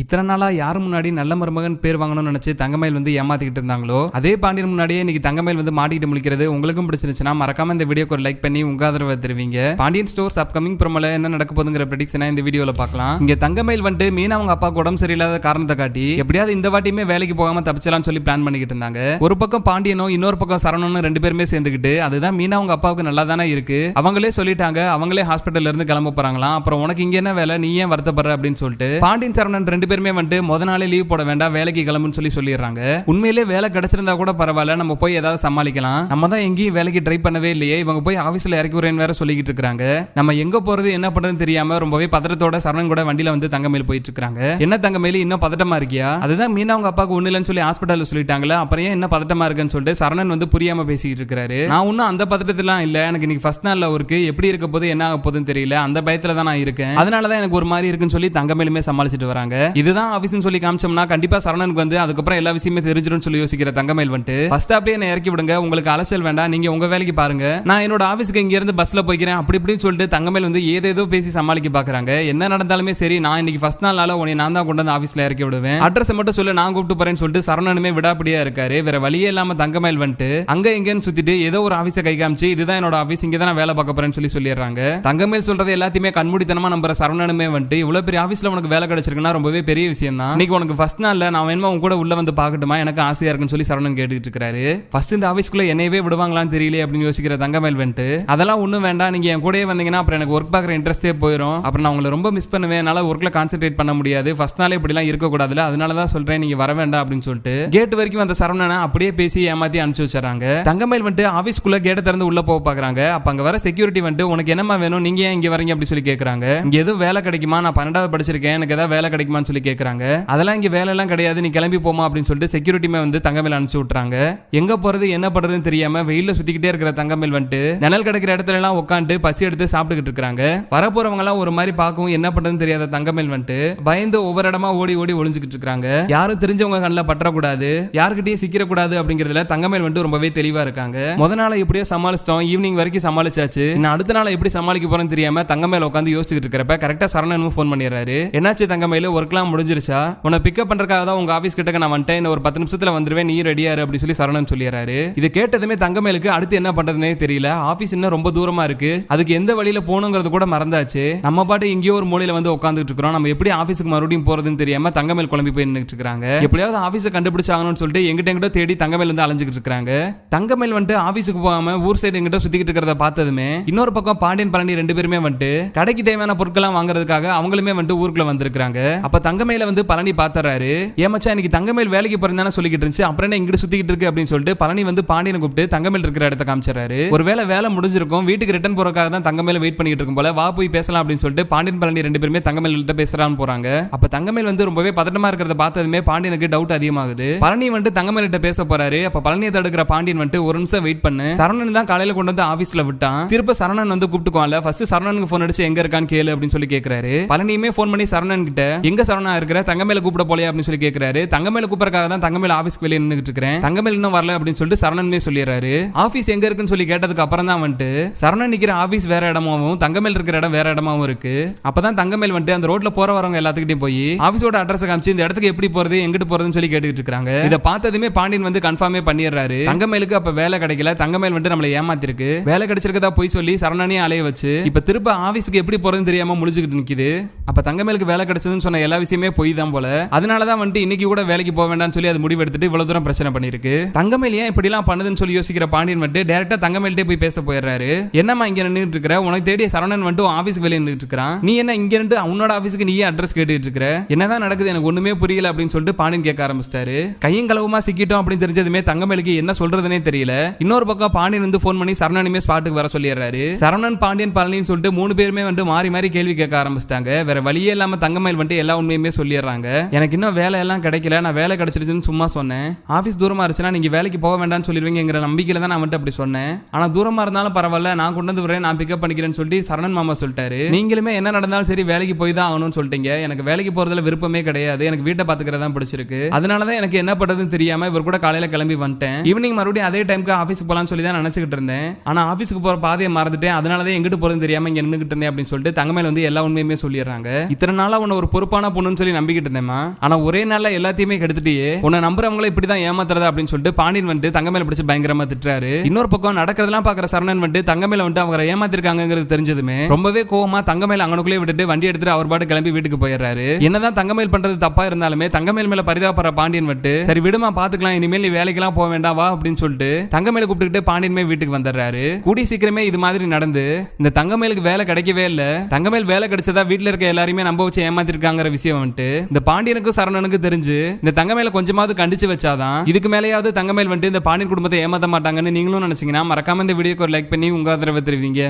இத்தனை நாளா யார் முன்னாடி நல்ல மருமகன் பேர் வாங்கணும்னு நினைச்சு தங்கமயில் வந்து ஏமாத்திக்கிட்டு இருந்தாங்களோ? அதே பாண்டியன் முன்னாடியே இன்னைக்கு தங்கமயில் வந்து மாட்டிக்கிட்டு முழிக்கிறது உங்களுக்கும் பிடிச்சிருந்துச்சுன்னா மறக்காம இந்த வீடியோக்கு ஒரு லைக் பண்ணி உங்க ஆதரவை தருவீங்க. பாண்டியன் ஸ்டோர்ஸ் அப்கமிங் ப்ரோமோல என்ன நடக்க போதுங்கிற ப்ரெடிக்ஷனை இந்த வீடியோல பார்க்கலாம். இங்க தங்கமயில் வந்துட்டு மீனா அவங்க அப்பாவுக்கு உடம்பு சரியில்லாத காரணத்தை காட்டி எப்படியாவது இந்த வாட்டியுமே வேலைக்கு போகாம தப்பிச்சலாம்னு சொல்லி பிளான் பண்ணிக்கிட்டு இருந்தாங்க. ஒரு பக்கம் பாண்டியனும் இன்னொரு பக்கம் சரவணனும் ரெண்டு பேருமே சேர்ந்துக்கிட்டு அதுதான் மீனா அவங்க அப்பாவுக்கு நல்லா தானே இருக்கு. அவங்களே சொல்லிட்டாங்க அவங்களே ஹாஸ்பிட்டல்ல இருந்து கிளம்ப போறாங்களாம். அப்புறம் உனக்கு இங்க என்ன வேலை? நீ ஏன் வருத்தப்படுற அப்படின்னு சொல்லிட்டு பாண்டியன் சரவணன் ரெண்டு பேருமே வந்துட்டு முத நாளே லீவ் போட வேண்டாம் வேலைக்கு கிளம்புன்னு சொல்லி சொல்லிடுறாங்க. உண்மையிலே வேலை கிடைச்சிருந்தா கூட பரவாயில்ல நம்ம போய் ஏதாவது சமாளிக்கலாம். நம்ம தான் எங்கேயும் வேலைக்கு ட்ரை பண்ணவே இல்லையே இவங்க போய் ஆபீஸ்ல இறக்கி விடுறேன்னு வேற சொல்லிக்கிட்டு இருக்காங்க. நம்ம எங்க போறது என்ன பண்றதுன்னு தெரியாம ரொம்பவே பதட்டத்தோட சரவணன் கூட வண்டியில வந்து தங்கமேல் போயிட்டு இருக்காங்க. என்ன தங்கமேலி இன்னும் பதட்டமா இருக்கியா? அதுதான் மீனா அவங்க அப்பாவுக்கு ஒண்ணு இல்லைன்னு சொல்லி ஹாஸ்பிட்டல் சொல்லிட்டாங்களா அப்புறம் என்ன பதட்டமா இருக்குன்னு சொல்லிட்டு சரணன் வந்து புரியாம பேசிக்கிட்டு இருக்காரு. நான் ஒன்னும் அந்த பதட்டத்திலாம் இல்ல எனக்கு இன்னைக்கு ஃபர்ஸ்ட் நாள்ல ஒர்க்கு எப்படி இருக்க போது என்ன ஆக போதுன்னு தெரியல அந்த பயத்துல தான் நான் இருக்கேன். அதனால தான் எனக்கு ஒரு மாதிரி இருக்குன்னு சொல்லி தங்கமேலுமே சமாளிச்சிட்டு வராங்க. இதுதான் ஆபீஸ்னு சொல்லி காமிச்சோம்னா கண்டிப்பா சரணனுக்கு வந்து அதுக்கப்புறம் எல்லா விஷயமே தெரிஞ்சிடும் சொல்லி யோசிக்கிற தங்கமயில் வந்துட்டு ஃபர்ஸ்ட் அப்படியே என்ன இறக்கி விடுங்க உங்களுக்கு அலசல் வேண்டாம் நீங்க உங்க வேலைக்கு பாருங்க. நான் என்னோட ஆபீஸ்க்கு இங்க இருந்து பஸ்ல போய்க்கிறேன் அப்படி இப்படின்னு சொல்லிட்டு தங்கமேல் வந்து ஏதேதோ பேசி சமாளிக்க பாக்குறாங்க. என்ன நடந்தாலுமே சரி நான் இன்னைக்கு ஃபர்ஸ்ட் நாள்னால உன்னை நான் தான் கொண்டு வந்து ஆபீஸ்ல இறக்கி விடுவேன். அட்ரஸ் மட்டும் சொல்லு நான் கூப்பிட்டு போறேன்னு சொல்லிட்டு சரணனுமே விடாப்படியா இருக்காரு. வேற வழியே இல்லாம தங்கமேல் வந்துட்டு அங்க எங்கன்னு சுத்திட்டு ஏதோ ஒரு ஆஃபீஸை கை காமிச்சு இதுதான் என்னோட ஆபீஸ் இங்க தான் நான் வேலை பார்க்க போறேன்னு சொல்லி சொல்லிடுறாங்க. தங்கமேல் சொல்றது எல்லாத்தையுமே கண்மூடித்தனமா நம்புற சரவணனுமே வந்துட்டு இவ்வளவு பெரிய ஆபீஸ்ல உனக்கு வேலை கிடைச்சிருக்குன்னா ரொம்பவே பெரிய விஷயம் தான் இன்னைக்கு உனக்கு ஃபர்ஸ்ட் நாள்ல நான் வேணுமா உன் கூட உள்ள வந்து பார்க்கட்டுமா? எனக்கு ஆசையா இருக்குன்னு சொல்லி சரவணன் கேட்டுட்டு இருக்காரு ஃபர்ஸ்ட் இந்த ஆஃபீஸ்க்குள்ள என்னையவே விடுவாங்களான்னு தெரியல அப்படின்னு யோசிக்கிற தங்கமேல் வந்துட்டு அதெல்லாம் ஒன்றும் வேண்டாம். நீங்க என் கூடயே வந்தீங்கன்னா அப்புறம் எனக்கு ஒர்க் பார்க்குற இன்ட்ரெஸ்டே போயிடும் அப்புறம் நான் உங்களை ரொம்ப மிஸ் பண்ணுவேன். என்னால ஒர்க்ல கான்சென்ட்ரேட் பண்ண முடியாது. ஃபர்ஸ்ட் நாளே இப்படிலாம் இருக்கக்கூடாதுல அதனால தான் சொல்றேன். நீங்க வர வேண்டாம் அப்படின்னு சொல்லிட்டு கேட் வரைக்கும் வந்த சரவணனை அப்படியே பேசி ஏமாத்தி அனுப்பிச்சு வச்சாங்க தங்கமேல் வந்துட்டு ஆஃபீஸ்க்குள்ளே கேட்டை திறந்து உள்ள போக பாக்குறாங்க அப்ப அங்க வர செக்யூரிட்டி வந்துட்டு உனக்கு என்னமா வேணும்? நீங்க ஏன் இங்க வரீங்க அப்படி சொல்லி கேட்குறாங்க இங்க எதுவும் வேலை கிடைக்குமா? நான் பன்னெண்டாவது படிச்சிருக்கேன். எனக்கு எதாவது வேலை கிடைக்குமான்னு சொல்லி கேக்குறாங்க. அதெல்லாம் இங்க வேலை எல்லாம் கிடையாது. நீ கிளம்பி போமா அப்படின்னு சொல்லிட்டு செக்யூரிட்டிமே வந்து தங்கமேல் அனுப்பிச்சு விட்டுறாங்க. எங்க போறது? என்ன பண்றதுன்னு தெரியாம வெயில சுத்திக்கிட்டே இருக்கிற தங்கமேல் வந்துட்டு நிழல் கிடைக்கிற இடத்துல எல்லாம் உட்காந்து பசி எடுத்து சாப்பிட்டுக்கிட்டு இருக்காங்க வரப்போறவங்க எல்லாம் ஒரு மாதிரி பார்க்கவும் என்ன பண்றதுன்னு தெரியாத தங்கமேல் வந்துட்டு பயந்து ஒவ்வொரு இடமா ஓடி ஓடி ஒளிஞ்சுக்கிட்டு இருக்காங்க யாரும் தெரிஞ்சவங்க கண்ணில் பற்றக்கூடாது. யாருக்கிட்டையும் சிக்கிரக்கூடாது அப்படிங்கிறதுல தங்கமேல் வந்துட்டு ரொம்பவே தெளிவா இருக்காங்க. முத நாளை எப்படியோ சமாளிச்சிட்டோம். ஈவினிங் வரைக்கும் சமாளிச்சாச்சு. நான் அடுத்த நாள் எப்படி சமாளிக்க போறேன்னு தெரியாம தங்கமேல் உட்காந்து யோசிச்சுட்டு இருக்கிறப்ப கரெக்டா சரணனும் ஃபோன் பண்ணிடுறாரு. என்னாச்சு தங்கமேல ஒர்க்லாம் முடிஞ்சிருச்சா? உன்னை பிக்கப் பண்றதுக்காக தான் உங்க ஆஃபீஸ் கிட்ட நான் வந்துட்டேன். ஒரு பத்து நிமிஷத்துல வந்துருவேன். நீ ரெடியாரு அப்படி சொல்லி சரணன் சொல்லிடுறாரு. இது கேட்டதுமே தங்கமேலுக்கு அடுத்து என்ன பண்றதுனே தெரியல. ஆஃபீஸ் இன்னும் ரொம்ப தூரமா இருக்கு. அதுக்கு எந்த வழியில போகணுங்கிறது கூட மறந்தாச்சு. நம்ம பாட்டு எங்கேயோ ஒரு மூலையில வந்து உட்காந்துட்டு இருக்கிறோம். நம்ம எப்படி ஆஃபீஸுக்கு மறுபடியும் போறதுன்னு தெரியாம தங்கமேல் குழம்பி போய் நின்றுட்டு இருக்காங்க எப்படியாவது ஆஃபீஸை கண்டுபிடிச்சாங்கன்னு சொல்லிட்டு எங்கிட்ட எங்கிட்ட தேடி தங்கமேல் வந்து அலைஞ்சிக்கிட்டு இருக்காங்க தங்கமேல் வந்துட்டு ஆஃபீஸுக்கு போகாம ஊர் சைடு எங்கிட்ட சுத்திக்கிட்டு இருக்கிறத பார்த்ததுமே இன்னொரு பக்கம் பாண்டியன் பழனி ரெண்டு பேருமே வந்துட்டு கடைக்கு தேவையான பொருட்கள்லாம் வாங்குறதுக்காக அவங்களுமே வந்துட்டு ஊருக்குள்ள வந்திருக்காங்க அப்ப தங்கமேல வந்து பழனி பாத்துறாரு. ஏமாச்சா இன்னைக்கு தங்கமேல் வேலைக்கு போறேன் சொல்லிக்கிட்டு இருந்துச்சு. அப்புறம் என்ன இங்கிட்டு சுத்திக்கிட்டு இருக்கு? அப்படின்னு சொல்லிட்டு பழனி வந்து பாண்டியனை கூப்பிட்டு தங்கமேல் இருக்கிற இடத்த காமிச்சாரு ஒருவேளை வேலை முடிஞ்சிருக்கும். வீட்டுக்கு ரிட்டர்ன் போறக்காக தான் தங்கமேல வெயிட் பண்ணிட்டு இருக்கும் போல. வா போய் பேசலாம் அப்படின்னு சொல்லிட்டு பாண்டியன் பழனி ரெண்டு பேருமே தங்கமேல் கிட்ட பேசலாம்னு போறாங்க. அப்ப தங்கமேல் வந்து ரொம்பவே பதட்டமா இருக்கிறத பார்த்ததுமே பாண்டியனுக்கு டவுட் அதிகமாகுது. பழனி வந்துட்டு தங்கமேல் கிட்ட பேச போறாரு. அப்ப பழனியை தடுக்கிற பாண்டியன் வந்துட்டு ஒரு நிமிஷம் வெயிட் பண்ணு. சரவணன் தான் காலையில கொண்டு வந்து ஆபீஸ்ல விட்டான். திருப்ப சரவணன் வந்து கூப்பிட்டுக்குவான்ல. ஃபர்ஸ்ட் சரவணனுக்கு போன் அடிச்சு எங்க இருக்கான்னு கேளு அப்படின்னு சொல்லி கேக்குறாரு. பழனியுமே ஃபோன் பண்ணி சரவணன் கிட்ட எங்க சரவணா இருக்கிற தங்கமேல கூப்பிட போலையா? அப்படின்னு சொல்லி கேக்குறாரு. தங்கமேல கூப்பிடறக்காக தான் தங்கமேல ஆபீஸ்க்கு வெளியே நின்றுட்டு இருக்கிறேன். தங்கமேல இன்னும் வரல அப்படின்னு சொல்லிட்டு சரவணனுமே சொல்லிடுறாரு. ஆபீஸ் எங்க இருக்குன்னு சொல்லி கேட்டதுக்கு அப்புறம் தான் வந்துட்டு சரவணன் நிக்கிற ஆபீஸ் வேற இடமாவும் தங்கமேல் இருக்கிற இடம் வேற இடமாவும் இருக்கு. அப்பதான் தங்கமேல் வந்துட்டு அந்த ரோட்ல போற வரவங்க எல்லாத்துக்கிட்டையும் போய் ஆபீஸோட அட்ரஸ் காமிச்சு இந்த இடத்துக்கு எப்படி போறது எங்கிட்டு போறதுன்னு சொல்லி கேட்டுக்கிட்டு இருக்காங்க இதை பார்த்ததுமே பாண்டியன் வந்து கன்ஃபார்மே பண்ணிடுறாரு. தங்கமேலுக்கு அப்ப வேலை கிடைக்கல. தங்கமேல் வந்துட்டு நம்மளை ஏமாத்திருக்கு. வேலை கிடைச்சிருக்கதா போய் சொல்லி சரணனையும் அலைய வச்சு இப்ப திருப்ப ஆபீஸ்க்கு எப்படி போறதுன்னு தெரியாம முடிஞ்சுக்கிட்டு நிக்குது. அப்ப தங்கமேலுக்கு வேலை கிடைச்சதுன்னு சொன்ன எல்லா விஷயமே பொய் தான் போல. அதனாலதான் வந்துட்டு இன்னைக்கு கூட வேலைக்கு போக வேண்டாம்னு சொல்லி அது முடிவெடுத்துட்டு இவ்வளவு தூரம் பிரச்சனை பண்ணிருக்கு தங்கமேல் ஏன் இப்படி எல்லாம் பண்ணுதுன்னு சொல்லி யோசிக்கிற பாண்டியன் வந்துட்டு டேரக்டா தங்கமேல்ட்டே போய் பேச போயிடுறாரு. என்னம்மா இங்க நின்றுட்டு இருக்கிற உனக்கு தேடிய சரவணன் வந்துட்டு ஆபீஸ் வெளியே நின்றுட்டு இருக்கிறான் நீ என்ன இங்க இருந்து உன்னோட ஆபீஸ்க்கு நீயே அட்ரஸ் கேட்டுட்டு இருக்கிற என்னதான் நடக்குது எனக்கு ஒண்ணுமே புரியல அப்படின்னு சொல்லிட்டு பாண்டியன் கேட்க ஆரம்பிச்சிட்டாரு. கையும் களவுமா சிக்கிட்டோம் அப்படின்னு தெரிஞ்சதுமே தங்கமேலுக்கு என்ன சொல்றதுனே தெரியல. இன்னொரு பக்கம் பாண்டியன் வந்து ஃபோன் பண்ணி சரவணனுமே ஸ்பாட்டுக்கு வர சொல்லிடுறாரு. சரவணன் பாண்டியன் பழனின்னு சொல்லிட்டு மூணு பேருமே வந்து மாறி மாறி கேள்வி கேட்க ஆரம்பிச்சிட்டாங்க. வேற வழியே இல்லாம தங்கமேல் வந்துட்டு எல்லா உண்மையும் சொல்லிடுறாங்க. எனக்கு இன்னும் வேலையெல்லாம் கிடைக்கல நான் வேலை கிடைச்சிருச்சுன்னு சும்மா சொன்னேன். ஆஃபீஸ் தூரமாக இருந்துச்சுன்னா நீங்கள் வேலைக்கு போக வேண்டாம்னு சொல்லிடுவீங்கிற நம்பிக்கையில் தான் நான் வந்துட்டு அப்படி சொன்னேன். ஆனால் தூரமாக இருந்தாலும் பரவாயில்ல நான் கொண்டு வந்து விடுறேன் நான் பிக்கப் பண்ணிக்கிறேன்னு சொல்லிட்டு சரணன் மாமா சொல்லிட்டாரு. நீங்களுமே என்ன நடந்தாலும் சரி வேலைக்கு போய் தான் ஆகணும்னு சொல்லிட்டீங்க. எனக்கு வேலைக்கு போகிறதுல விருப்பமே கிடையாது. எனக்கு வீட்டை பாத்துக்கிறதா பிடிச்சிருக்கு. அதனால தான் எனக்கு என்ன பண்ணுறதுன்னு தெரியாமல் இவர் கூட காலையில் கிளம்பி வந்துட்டேன். ஈவினிங் மறுபடியும் அதே டைமுக்கு ஆஃபீஸ்க்கு போகலான்னு சொல்லி தான் நினச்சிக்கிட்டு இருந்தேன். ஆனால் ஆஃபீஸ்க்கு போகிற பாதையை மறந்துட்டேன். அதனால தான் எங்கிட்டு போகிறதுன்னு தெரியாமல் இங்கே நின்றுக்கிட்டு இருந்தேன் அப்படின்னு சொல்லிட்டு தங்கமேல வந்து எல்லா உண்மையுமே சொல்லிடுறாங்க. இத்தனை நாளாக உன்னை ஒரு பொறுப்பான பொண்ணு பண்ணணும்னு சொல்லி நம்பிக்கிட்டு இருந்தேம்மா. ஆனா ஒரே நாள்ல எல்லாத்தையுமே கெடுத்துட்டியே. உன்னை நம்புறவங்களே இப்படிதான் ஏமாத்துறதா அப்படின்னு சொல்லிட்டு பாண்டியன் வந்துட்டு தங்கமேல பிடிச்சி பயங்கரமா திட்டுறாரு. இன்னொரு பக்கம் நடக்கிறதெல்லாம் பாக்குற சரணன் வந்துட்டு தங்கமேல வந்துட்டு அவங்க ஏமாத்திருக்காங்கிறது தெரிஞ்சதுமே ரொம்பவே கோவமா தங்கமேல அங்கனுக்குள்ளே விட்டுட்டு வண்டி எடுத்துட்டு அவர் பாட்டு கிளம்பி வீட்டுக்கு போயிடுறாரு. என்னதான் தங்கமேல் பண்றது தப்பா இருந்தாலுமே தங்கமேல் மேல பரிதாபப்படுற பாண்டியன் வந்துட்டு சரி விடுமா பாத்துக்கலாம் இனிமேல் நீ வேலைக்கெல்லாம் போக வேண்டாம் வா அப்படின்னு சொல்லிட்டு தங்கமேல கூப்பிட்டுக்கிட்டு பாண்டியன் வீட்டுக்கு வந்துடுறாரு. கூடி சீக்கிரமே இது மாதிரி நடந்து இந்த தங்கமேலுக்கு வேலை கிடைக்கவே இல்ல. தங்கமேல் வேலை கிடைச்சதா வீட்டுல இருக்க எல்லாருமே நம்ப வச்சு ஏமாத்திருக்காங்கிற விஷயம் வந்துட்டு இந்த பாண்டியனுக்கும் சரணனுக்கும் தெரிஞ்சு இந்த தங்கமேல கொஞ்சமாவது கண்டிச்சு வச்சாதான் இதுக்கு மேலேயாவது தங்கமேல் வந்துட்டு இந்த பாண்டியன் குடும்பத்தை ஏமாத்த மாட்டாங்கன்னு நீங்களும் நினைச்சீங்கன்னா மறக்காம இந்த வீடியோக்கு ஒரு லைக் பண்ணி உங்க ஆதரவை தெரிவிங்க.